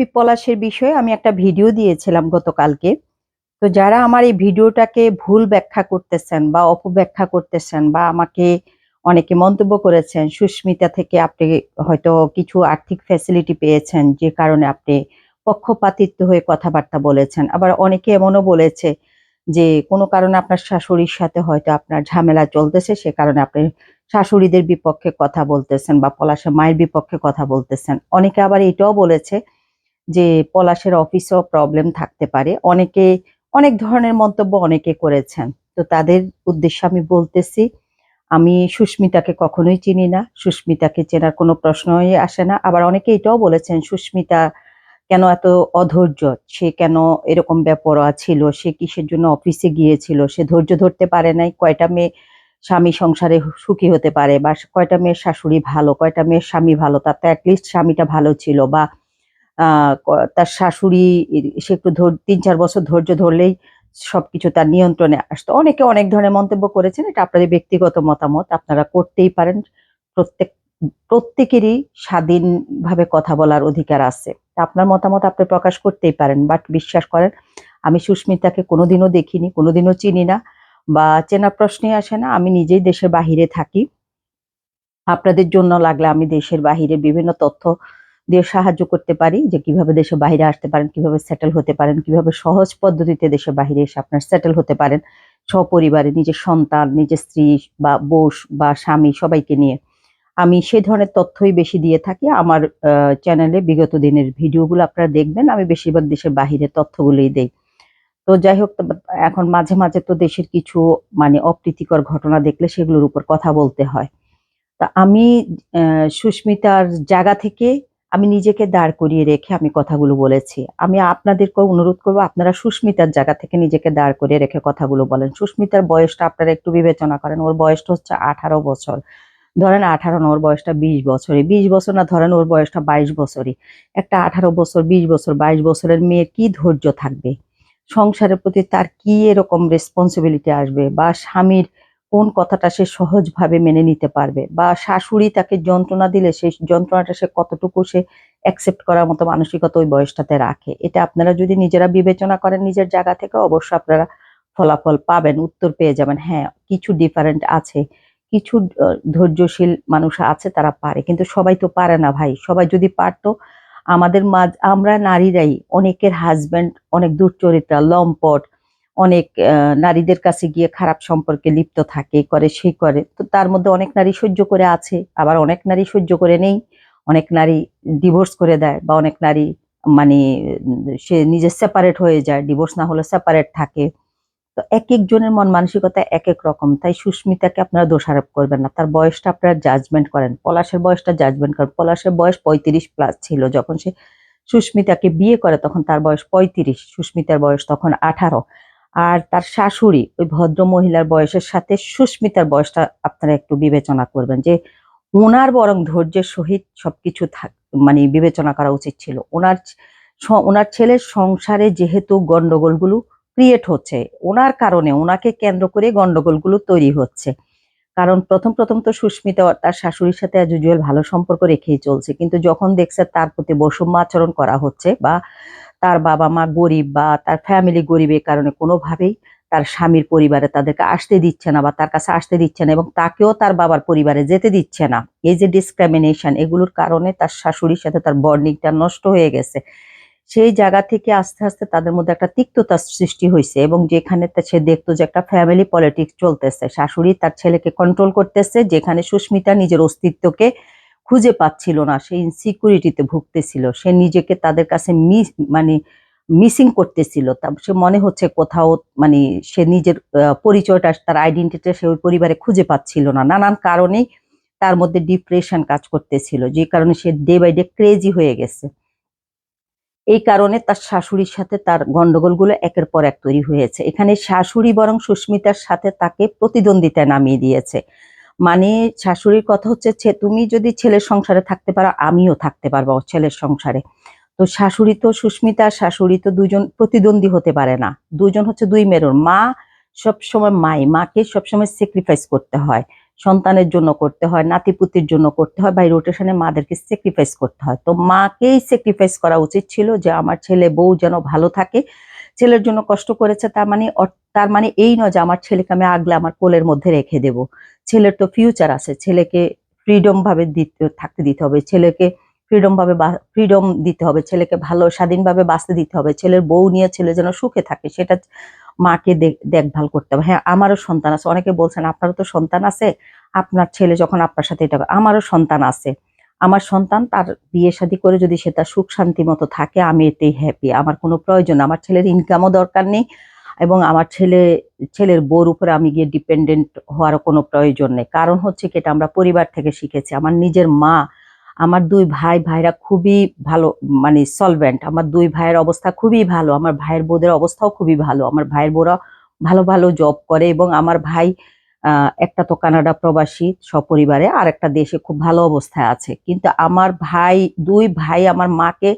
SP পলাশের বিষয়ে আমি একটা ভিডিও দিয়েছিলাম গতকালকে। তো যারা আমার এই ভিডিওটাকে ভুল ব্যাখ্যা করতেছেন বা অপব্যাখ্যা করতেছেন বা আমাকে অনেকে মন্তব্য করেছেন, সুস্মিতা থেকে আপনি হয়তো কিছু আর্থিক ফ্যাসিলিটি পেয়েছেন, যে কারণে আপনি পক্ষপাতিত্ব হয়ে কথাবার্তা বলেছেন। আবার অনেকে এমনও বলেছে যে কোনো কারণে আপনার শাশুড়ির সাথে হয়তো আপনার ঝামেলা চলতেছে, সে কারণে আপনি শাশুড়িদের বিপক্ষে কথা বলতেছেন বা পলাশের মায়ের বিপক্ষে কথা বলতেছেন। অনেকে আবার এটাও বলেছে যে পলাশের অফিসেও প্রবলেম থাকতে পারে। অনেকে, অনেক ধরনের মন্তব্য অনেকে করেছেন। তো তাদের উদ্দেশ্যে আমি বলতেছি, আমি সুস্মিতাকে কখনোই চিনি না। সুস্মিতাকে চেনার কোনো প্রশ্নই আসে না। আবার অনেকে এটাও বলেছেন, সুস্মিতা কেন এত অধৈর্য? সে কেন এরকম বেপরোয়া ছিল? সে কিসের জন্য অফিসে গিয়েছিল? সে ধৈর্য ধরতে পারে নাই। কয়টা মেয়ে স্বামী সংসারে সুখী হতে পারে? বা কয়টা মেয়ের শাশুড়ি ভালো, কয়টা মেয়ের স্বামী ভালো? তাতে অ্যাটলিস্ট স্বামীটা ভালো ছিল। বা তার শাশুড়ি সে একটু তিন চার বছর ধৈর্য ধরলেই সবকিছু তার নিয়ন্ত্রণে আসতো। অনেকে অনেক ধরনের মন্তব্য করেছেন, এটা আপনাদের ব্যক্তিগত মতামত, আপনারা করতেই পারেন। প্রত্যেক, প্রত্যেকেরই স্বাধীনভাবে কথা বলার অধিকার আছে। আপনার মতামত আপনি প্রকাশ করতেই পারেন, বাট বিশ্বাস করেন, আমি সুস্মিতাকে কোনোদিনও দেখিনি, কোনোদিনও চিনি না বা চেনা প্রশ্নই আসে না, আমি নিজেই দেশের বাহিরে থাকি। আপনাদের জন্য লাগলে আমি দেশের বাহিরে বিভিন্ন তথ্য দিয়ে সাহায্য করতে পারি যে কীভাবে দেশে বাইরে আসতে পারেন, কীভাবে সেটেল হতে পারেন, কীভাবে সহজ পদ্ধতিতে দেশের বাইরে এসে আপনার সেটেল হতে পারেন। সপরিবারে নিজের সন্তান, নিজের স্ত্রী বা বোস বা স্বামী সবাইকে নিয়ে আমি সেই ধরনের তথ্যই বেশি দিয়ে থাকি। আমার চ্যানেলে বিগত দিনের ভিডিওগুলো আপনারা দেখবেন, আমি বেশিরভাগ দেশের বাহিরে তথ্যগুলোই দেই। তো যাই হোক এখন মাঝে মাঝে তো দেশের কিছু মানে অপ্রীতিকর ঘটনা দেখলে সেগুলোর উপর কথা বলতে হয়। তা আমি সুস্মিতার জায়গা থেকে আমি নিজেকে দাঁড় করিয়ে রেখে আমি কথাগুলো বলেছি। আমি আপনাদেরকে অনুরোধ করব, আপনারা সুস্মিতার জায়গা থেকে নিজেকে দাঁড় করিয়ে রেখে কথাগুলো বলেন। সুস্মিতার বয়সটা আপনারা একটু বিবেচনা করেন, ওর বয়সটা হচ্ছে আঠারো বছর। ধরেন আঠারো না, ওর বয়সটা বিশ বছরই। বিশ বছর না, ধরেন ওর বয়সটা বাইশ বছরই। একটা আঠারো বছর, বিশ বছর, বাইশ বছরের মেয়ের কি ধৈর্য থাকবে? সংসারের প্রতি তার কি এরকম রেসপন্সিবিলিটি আসবে? বা স্বামীর কোন কথাটা সে সহজভাবে মেনে নিতে পারবে? বা শাশুড়ি তাকে যন্ত্রণা দিলে সেই যন্ত্রণাটা সে কতটুকু সে অ্যাকসেপ্ট করার মতো মানসিকতা ওই বয়সটাতে রাখে? এটা আপনারা যদি নিজেরা বিবেচনা করেন নিজের জায়গা থেকে, অবশ্যই আপনারা ফলাফল পাবেন, উত্তর পেয়ে যাবেন। হ্যাঁ কিছু ডিফারেন্ট আছে, কিছু ধৈর্যশীল মানুষ আছে, তারা পারে। কিন্তু সবাই তো পারে না ভাই। সবাই যদি পারতো, আমাদের মাঝ, আমরা নারীরাই অনেকের হাজবেন্ড অনেক দুশ্চরিত্রা, লম্পট অনেক নারীদের কাছে গিয়ে খারাপ সম্পর্কে লিপ্ত থাকে, করে, সেই করে। তো তার মধ্যে অনেক নারী সহ্য করে আছে, আবার অনেক নারী সহ্য করে নেই। অনেক নারী ডিভোর্স করে দেয় বা অনেক নারী মানে সে নিজে সেপারেট হয়ে যায় ডিভোর্স না হলে সেপারেট থাকে। তো এক একজনের মন মানসিকতা এক এক রকম। তাই সুস্মিতাকে আপনারা দোষারোপ করবেন না। তার বয়সটা আপনারা জাজমেন্ট করেন। পলাশের বয়সটা জাজমেন্ট করেন। পলাশের বয়স পঁয়ত্রিশ প্লাস ছিল। যখন সে সুস্মিতাকে বিয়ে করে, তখন তার বয়স পঁয়ত্রিশ। সুস্মিতার বয়স তখন আঠারো। আর তার শাশুড়ি, ওই ভদ্র মহিলার বয়সের সাথে সুস্মিতার বয়সটা আপনারা একটু বিবেচনা করবেন যে ওনার বরং ধৈর্যের সহিত সবকিছু থাক মানে বিবেচনা করা উচিত ছিল। ওনার ওনার ছেলের সংসারে যেহেতু গন্ডগোলগুলো ক্রিয়েট হচ্ছে ওনার কারণে ওনাকে কেন্দ্র করে গন্ডগোলগুলো তৈরি হচ্ছে। কারণ প্রথম প্রথম তো সুস্মিতা তার শাশুড়ির সাথে অ্যাজ ইউজুয়াল ভালো সম্পর্ক রেখেই চলছে। কিন্তু যখন দেখছে তার প্রতি বৈষম্য আচরণ করা হচ্ছে বা তার বাবা মা গরিব বা তার ফ্যামিলি গরিবের কারণে কোনোভাবেই তার স্বামীর পরিবারে তাদেরকে আসতে দিচ্ছে না বা তার কাছে আসতে দিচ্ছে না এবং তাকেও তার বাবার পরিবারে যেতে দিচ্ছে না। এই যে ডিসক্রিমিনেশন এগুলোর কারণে তার শাশুড়ির সাথে তার বন্ডিংটা নষ্ট হয়ে গেছে। সেই জায়গা থেকে আস্তে আস্তে তাদের মধ্যে একটা তিক্ততা সৃষ্টি হয়েছে এবং যেখানে সে দেখতো যে একটা ফ্যামিলি পলিটিক্স চলতেছে। শাশুড়ি তার ছেলেকে কন্ট্রোল করতেছে, যেখানে সুস্মিতা নিজের অস্তিত্বকে খুঁজে পাচ্ছিল না, সে ইনসিকিউরিটিতে ভুগতেছিল, সে নিজেকে তাদের কাছে মিস মানে মিসিং করতেছিল, তা সে মনে হচ্ছে কোথাও মানে সে নিজের পরিচয়টা, তার আইডেন্টিটিটা সে ওই পরিবারে খুঁজে পাচ্ছিল না। নানান কারণেই তার মধ্যে ডিপ্রেশন কাজ করতেছিল, যে কারণে সে ডে বাই ডে ক্রেজি হয়ে গেছে। এই কারণে তার শাশুড়ির সাথে তার গন্ডগোলগুলো একের পর এক তৈরি হয়েছে। এখানে শাশুড়ি বরং সুস্মিতার সাথে তাকে প্রতিদ্বন্দ্বিতায় নামিয়ে দিয়েছে। মানে শাশুড়ির কথা হচ্ছে "ছে- তুমি যদি ছেলের সংসারে থাকতে পারো, আমিও থাকতে পারব ছেলের সংসারে। তো শাশুড়ি তো সুস্মিতা, শাশুড়ি তো দুজন প্রতিদ্বন্দ্বী হতে পারে না। দুজন হচ্ছে দুই মেরুর। মা সবসময় মাই, মাকে সবসময় স্যাক্রিফাইস করতে হয়। সন্তানের জন্য করতে হয়, নাতিপুতির জন্য করতে হয়, বা রোটেশনে মাদেরকে স্যাক্রিফাইস করতে হয়। তো মাকেই স্যাক্রিফাইস করা উচিত ছিল যে আমার ছেলে বউ যেন ভালো থাকে। ছেলের জন্য কষ্ট করেছে, তার মানে তার মানে এই নয় যে আমার ছেলেকে আমি আগলে আমার কোলের মধ্যে রেখে দেব। ছেলের তো ফিউচার আছে। ছেলেকে ফ্রিডম ভাবে দিতে, থাকতে দিতে হবে। ছেলেকে ফ্রিডম ভাবে ফ্রিডম দিতে হবে। ছেলেকে ভালো স্বাধীনভাবে বাঁচতে দিতে হবে। ছেলের বউ নিয়ে ছেলে যেন সুখে থাকে, সেটা মাকে দেখ- দেখভাল করতে হবে। হ্যাঁ আমারও সন্তান আছে। অনেকে বলছেন, আপনারও তো সন্তান আছে। আপনার ছেলে যখন আপনার সাথে এটা আমারও সন্তান আছে। আমার সন্তান তার বিয়ে শাদী করে যদি সে তার সুখ শান্তি মতো থাকে, আমি এতেই হ্যাপি আমার কোনো প্রয়োজন আমার ছেলের ইনকামও দরকার নেই। এবং আমার ছেলে, ছেলের বউর উপরে আমি গিয়ে ডিপেন্ডেন্ট হওয়ার কোনো প্রয়োজন নেই। কারণ হচ্ছে কি, এটা আমরা পরিবার থেকে শিখেছি। আমার নিজের মা, আমার দুই ভাই, ভাইরা খুবই ভালো মানে সলভেন্ট আমার দুই ভাইয়ের অবস্থা খুবই ভালো, আমার ভাইয়ের বউদের অবস্থাও খুবই ভালো। আমার ভাইয়ের বউরা ভালো ভালো জব করে এবং আমার ভাই একটা তো কানাডা প্রবাসী সপরিবারে আর একটা দেশে খুব ভালো অবস্থায় আছে। কিন্তু আমার ভাই, দুই ভাই আমার মাকে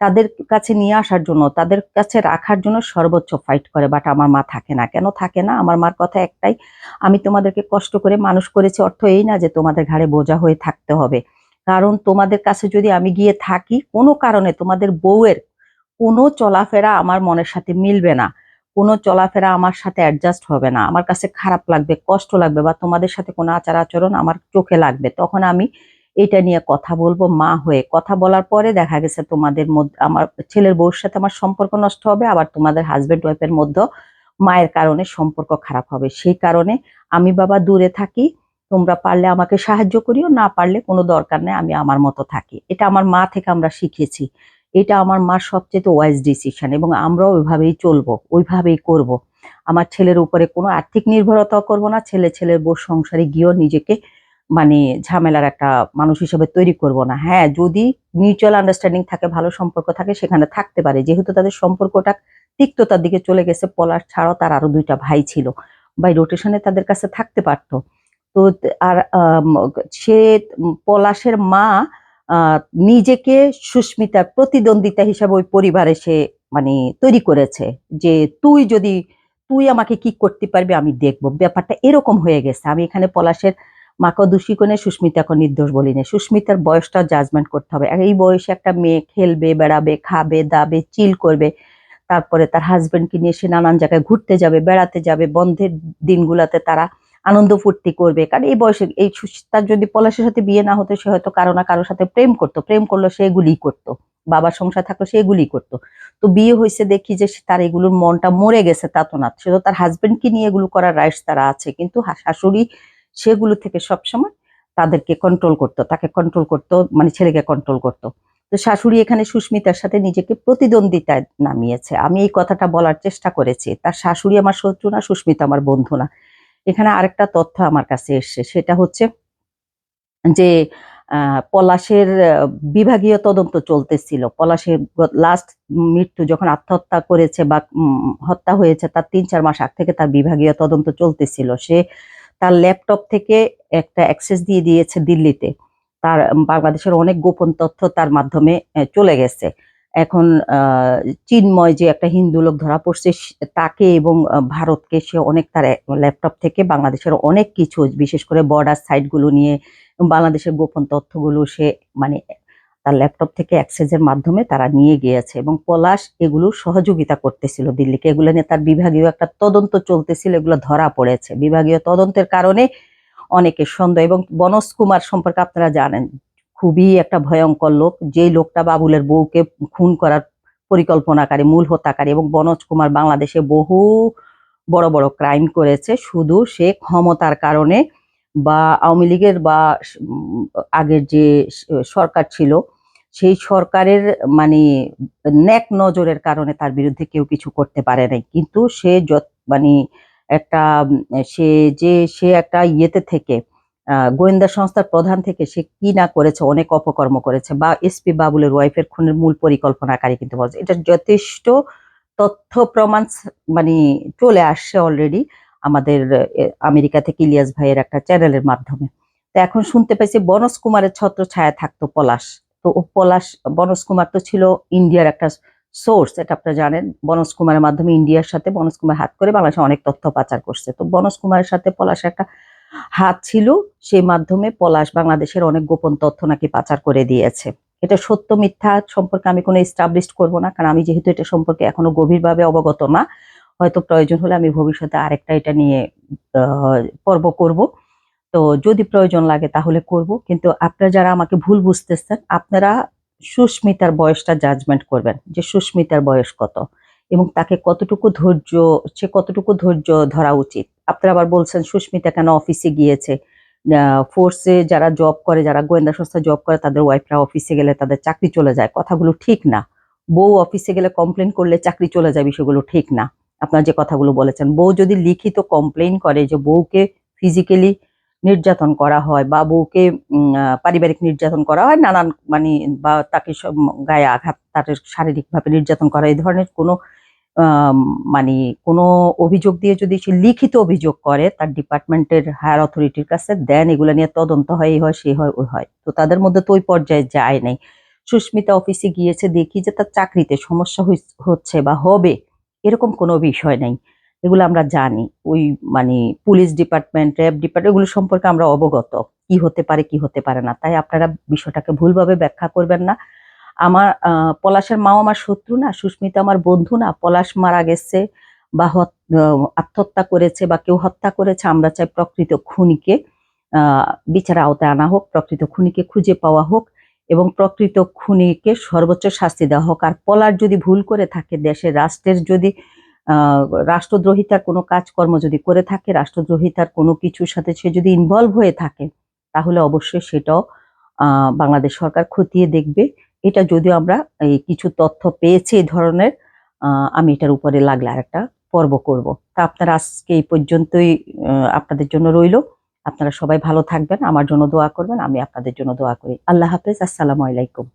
তাদের কাছে নিয়ে আসার জন্য, তাদের কাছে রাখার জন্য সর্বোচ্চ ফাইট করে বাট আমার মা থাকে না। কেন থাকে না? আমার মার কথা একটাই, আমি তোমাদেরকে কষ্ট করে মানুষ করেছি, অর্থ এই না যে তোমাদের ঘাড়ে বোঝা হয়ে থাকতে হবে। কারণ তোমাদের কাছে যদি আমি গিয়ে থাকি, কোনো কারণে তোমাদের বউয়ের কোনো চলাফেরা আমার মনের সাথে মিলবে না। কোনো চলাফেরা আমার সাথে অ্যাডজাস্ট হবে না। আমার কাছে খারাপ লাগবে, কষ্ট লাগবে, বা তোমাদের সাথে কোনো আচার আচরণ আমার চোখে লাগবে। তখন আমি এটা নিয়ে কথা বলব, মা হয়ে। কথা বলার পরে দেখা গেছে তোমাদের মধ্যে, আমার ছেলের বউর সাথে আমার সম্পর্ক নষ্ট হবে, আবার তোমাদের হাজবেন্ড ওয়াইফের মধ্যে মায়ের কারণে সম্পর্ক খারাপ হবে। সেই কারণে আমি বাবা দূরে থাকি, তোমরা পারলে আমাকে সাহায্য করিও, না পারলে কোনো দরকার নেই, আমি আমার মতো থাকি। এটা আমার মা থেকে আমরা শিখেছি। এটা আমার মার সবচেয়ে ওয়াইজ ডিসিশন এবং আমরাও ওইভাবেই চলবো, ওইভাবেই করব। আমার ছেলের উপরে কোনো আর্থিক নির্ভরতা করব না, ছেলে, ছেলের বউ সংসারে গিয়েও নিজেকে মানে ঝামেলার একটা মানুষ হিসেবে তৈরি করব না। হ্যাঁ যদি মিউচুয়াল আন্ডারস্ট্যান্ডিং থাকে, ভালো সম্পর্ক থাকে, সেখানে থাকতে পারে। যেহেতু তাদের সম্পর্কটা তিক্ততার দিকে চলে গেছে, পলাশ ছাড়াও তার আরও দুইটা ভাই ছিল। বাই রোটেশনে তাদের কাছে থাকতে পারতো। তো আর সে পলাশের মা নিজেকে সুস্মিতার প্রতিদ্বন্দ্বিতা হিসাবে ওই পরিবারে সে মানে তৈরি করেছে। যে তুই যদি, তুই আমাকে কি করতে পারবি আমি দেখব। ব্যাপারটা এরকম হয়ে গেছে। আমি এখানে পলাশের মাকে দোষী কোনে সুস্মিতাকে নির্দোষ বলি না। সুস্মিতার বয়সটা জাজমেন্ট করতে হবে। এই বয়সে একটা মেয়ে খেলবে, বেড়াবে, খাবে, দাবে চিল করবে, তারপরে তার হাজবেন্ডকে নিয়ে সে নানান জায়গায় ঘুরতে যাবে, বেড়াতে যাবে, বন্ধের দিনগুলোতে তারা আনন্দ ফুর্তি করবে। কারণ এই বয়সে এই তার যদি পলাশের সাথে বিয়ে না হতো, সে হয়তো কারও না কারোর সাথে প্রেম করতো। প্রেম করল, সে এগুলিই করতো। বাবার সংসার থাকল, সে এগুলিই করতো। তো বিয়ে হয়েছে দেখি যে তার এগুলোর মনটা মরে গেছে তা তো না। সে তো তার হাজবেন্ডকে নিয়ে এগুলো করার রাইটস তারা আছে। কিন্তু শাশুড়ি সেগুলো থেকে সবসময় তাদেরকে কন্ট্রোল করতো, তাকে কন্ট্রোল করতো মানে ছেলেকে কন্ট্রোল করতো। তো শাশুড়ি এখানে সুস্মিতার সাথে নিজেকে প্রতিদ্বন্দ্বিতায় নামিয়েছে। আমি এই কথাটা বলার চেষ্টা করেছি, তার শাশুড়ি আমার শত্রু না, সুস্মিতা আমার বন্ধু না। এখানে আরেকটা তথ্য আমার কাছে এসছে, সেটা হচ্ছে যে পলাশের বিভাগীয় তদন্ত চলতেছিল। পলাশের লাস্ট মৃত্যু যখন আত্মহত্যা করেছে বা হত্যা হয়েছে, তার তিন চার মাস আগ থেকে তার বিভাগীয় তদন্ত চলতেছিল। সে তার ল্যাপটপ থেকে একটা অ্যাক্সেস দিয়ে দিয়েছে দিল্লিতে। তার বাংলাদেশের অনেক গোপন তথ্য তার মাধ্যমে চলে গেছে। এখন চিন্ময় যে একটা হিন্দু লোক ধরা পড়ছে তাকে এবং ভারতকে সে অনেক তার ল্যাপটপ থেকে বাংলাদেশের অনেক কিছু, বিশেষ করে বর্ডার সাইটগুলো নিয়ে, বাংলাদেশের গোপন তথ্যগুলো সে মানে তার ল্যাপটপ থেকে অ্যাক্সেসের মাধ্যমে তারা নিয়ে গিয়েছে এবং পলাশ এগুলো সহযোগিতা করতেছিল দিল্লিকে। এগুলো নিয়ে তার বিভাগীয় একটা তদন্ত চলতেছিল, এগুলো ধরা পড়েছে। বিভাগীয় তদন্তের কারণে অনেকে সন্দেহ এবং বনজ কুমার সম্পর্কে আপনারা জানেন, খুবই একটা ভয়ঙ্কর লোক। যেই লোকটা বাবুলের বউকে খুন করার পরিকল্পনাকারী, মূল হত্যাকারী এবং বনজ কুমার বাংলাদেশে বহু বড় বড় ক্রাইম করেছে, শুধু সে ক্ষমতার কারণে বা আওয়ামী লীগের বা আগের যে সরকার ছিল সেই সরকারের মানে ন্যাক নজরের কারণে তার বিরুদ্ধে কেউ কিছু করতে পারে নাই। কিন্তু সে মানে একটা, সে যে, সে একটা ইয়েতে থেকে গোয়েন্দা সংস্থার প্রধান থেকে সে কি না করেছে, অনেক অপকর্ম করেছে, বা এসপি বাবুলের ওয়াইফের খুনের মূল পরিকল্পনাকারী কিন্তু বলছে। এটা যথেষ্ট তথ্য প্রমাণ মানে চলে আসছে অলরেডি আমাদের আমেরিকা থেকে ইলিয়াস ভাইয়ের একটা চ্যানেলের মাধ্যমে। তো এখন শুনতে পাইছি, বনজ কুমারের ছত্র ছায়া থাকতো পলাশ। তো পলাশ, বনজ কুমার তো ছিল ইন্ডিয়ার একটা সোর্স এটা আপনারা জানেন। বনজ কুমারের মাধ্যমে ইন্ডিয়ার সাথে, বনজ কুমার হাত করে বাংলাদেশে অনেক তথ্য পাচার করছে। তো বনজ কুমারের সাথে পলাশ একটা হাত ছিল, সেই মাধ্যমে পলাশ বাংলাদেশের অনেক গোপন তথ্য নাকি পাচার করে দিয়েছে। এটা সত্য, মিথ্যা সম্পর্কে আমি কোনো এস্টাবলিশ করব না, কারণ আমি যেহেতু এটা সম্পর্কে এখনও গভীরভাবে অবগত না, হয়তো প্রয়োজন হলে আমি ভবিষ্যতে আরেকটা এটা নিয়ে পর্ব করব। তো যদি প্রয়োজন লাগে তাহলে করব। কিন্তু আপনারা যারা আমাকে ভুল বুঝতেছেন, আপনারা সুস্মিতার বয়সটা জাজমেন্ট করবেন যে সুস্মিতার বয়স কত এবং তাকে কতটুকু ধৈর্য, সে কতটুকু ধৈর্য ধরা উচিত। আপনারা আবার বলছেন, সুস্মিতা কেন অফিসে গিয়েছে? ফোর্সে যারা জব করে, যারা গোয়েন্দা সংস্থা জব করে, তাদের ওয়াইফরা অফিসে গেলে তাদের চাকরি চলে যায়। কথাগুলো ঠিক না। বউ অফিসে গেলে কমপ্লেন করলে চাকরি চলে যায় বিষয়গুলো ঠিক না। আপনার যে কথাগুলো বলেছেন, বউ যদি লিখিত কমপ্লেন করে যে বউকে ফিজিক্যালি নির্যাতন করা হয় বা বউকে পারিবারিক নির্যাতন করা হয়, নানান মানে বা তাকে গায়ে আঘাত, তাদের শারীরিকভাবে নির্যাতন করা এই ধরনের কোনো মানে কোনো অভিযোগ দিয়ে যদি সে লিখিত অভিযোগ করে, তার ডিপার্টমেন্টের হায়ার অথরিটির কাছে দেন, এগুলো নিয়ে তদন্ত হয়, এই হয়, সে হয়, ওই হয়। তো তাদের মধ্যে তো ওই পর্যায়ে যায় নাই। সুস্মিতা অফিসে গিয়েছে, দেখি যে তার চাকরিতে সমস্যা হচ্ছে বা হবে, এরকম কোনো বিষয় নাই। এগুলো আমরা জানি। ওই মানে পুলিশ ডিপার্টমেন্ট, র্যাব ডিপার্টমেন্ট এগুলো সম্পর্কে আমরা অবগত। কি হতে পারে, কি হতে পারে না। তাই আপনারা বিষয়টাকে ভুলভাবে ব্যাখ্যা করবেন না। আমার পলাশের মাও আমার শত্রু না, সুস্মিতা আমার বন্ধু না। পলাশ মারা গেছে বা হত- আত্মহত্যা করেছে বা কেউ হত্যা করেছে, আমরা চাই প্রকৃত খুনিকে বিচার আওতায় আনা হোক, প্রকৃত খুনিকে খুঁজে পাওয়া হোক এবং প্রকৃত খুনিকে সর্বোচ্চ শাস্তি দেওয়া হোক। আর পলার যদি ভুল করে থাকে, দেশের রাষ্ট্রের যদি রাষ্ট্রদ্রোহিতার কোনো কাজকর্ম যদি করে থাকে, রাষ্ট্রদ্রোহিতার কোনো কিছুর সাথে সে যদি ইনভলভ হয়ে থাকে, তাহলে অবশ্যই সেটাও বাংলাদেশ সরকার খতিয়ে দেখবে। এটা যদিও আমরা এই কিছু তথ্য পেয়েছি এই ধরনের আমি এটার উপরে লাগলে আরেকটা পর্ব করব। তা আপনারা আজকে এই পর্যন্তই আপনাদের জন্য রইল। আপনারা সবাই ভালো থাকবেন, আমার জন্য দোয়া করবেন, আমি আপনাদের জন্য দোয়া করি। আল্লাহ হাফেজ, আসসালামু আলাইকুম।